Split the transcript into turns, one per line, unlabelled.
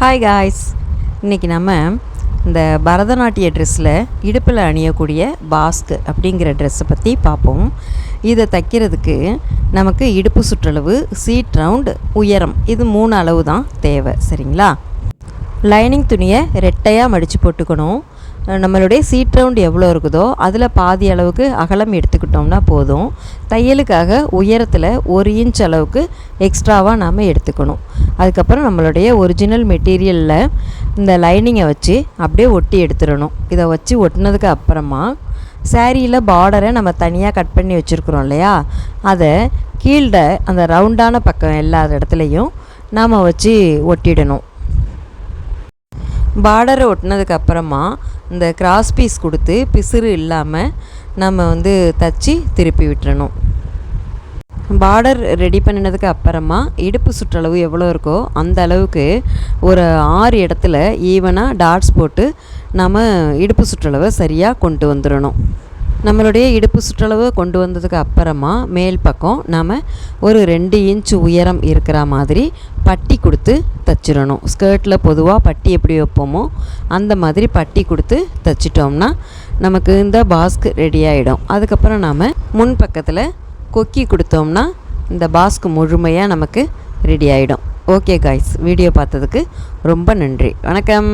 Hi guys இன்றைக்கி நம்ம இந்த பரதநாட்டிய ட்ரெஸ்ஸில் இடுப்பில் அணியக்கூடிய பாஸ்க் அப்படிங்கிற ட்ரெஸ்ஸை பற்றி பார்ப்போம். இதை தைக்கிறதுக்கு நமக்கு இடுப்பு சுற்றளவு சீட் ரவுண்ட் உயரம் இது மூணு அளவு தான் தேவை சரிங்களா? லைனிங் துணியை ரெட்டையாக மடித்து போட்டுக்கணும். நம்மளுடைய சீட் ரவுண்ட் எவ்வளோ இருக்குதோ அதில் பாதி அளவுக்கு அகலம் எடுத்துக்கிட்டோம்னா போதும். தையலுக்காக உயரத்தில் ஒரு இன்ச் அளவுக்கு எக்ஸ்ட்ராவாக நாம் எடுத்துக்கணும். அதுக்கப்புறம் நம்மளுடைய ஒரிஜினல் மெட்டீரியலில் இந்த லைனிங்கை வச்சு அப்படியே ஒட்டி எடுத்துடணும். இதை வச்சு ஒட்டினதுக்கு அப்புறமா சேரீயில் பார்டரை நம்ம தனியாக கட் பண்ணி வச்சுருக்குறோம் இல்லையா? அதை கீழே அந்த ரவுண்டான பக்கம் எல்லா இடத்துலையும் நாம் வச்சு ஒட்டிடணும். பார்டரை ஒட்டினதுக்கு அப்புறமா இந்த கிராஸ் பீஸ் கொடுத்து பிசுறு இல்லாமல் நம்ம வந்து தச்சு திருப்பி விட்டுறணும். பார்டர் ரெடி பண்ணினதுக்கு அப்புறமா இடுப்பு சுற்றளவு எவ்வளோ இருக்கோ அந்த அளவுக்கு ஒரு ஆறு இடத்துல ஈவனாக டாட்ஸ் போட்டு நம்ம இடுப்பு சுற்றளவை சரியாக கொண்டு வந்துடணும். நம்மளுடைய இடுப்பு சுற்றளவு கொண்டு வந்ததுக்கு அப்புறமா மேல் பக்கம் நாம் ஒரு ரெண்டு இன்ச் உயரம் இருக்கிற மாதிரி பட்டி கொடுத்து தச்சிடணும். ஸ்கர்ட்டில் பொதுவாக பட்டி எப்படி வைப்போமோ அந்த மாதிரி பட்டி கொடுத்து தைச்சிட்டோம்னா நமக்கு இந்த பாஸ்க் ரெடி ஆகிடும் அதுக்கப்புறம் நாம் முன் பக்கத்தில் கொக்கி கொடுத்தோம்னா இந்த பாஸ்க்கு முழுமையாக நமக்கு ரெடி ஆகிடும் ஓகே காய்ஸ் வீடியோ பார்த்ததுக்கு ரொம்ப நன்றி. வணக்கம்.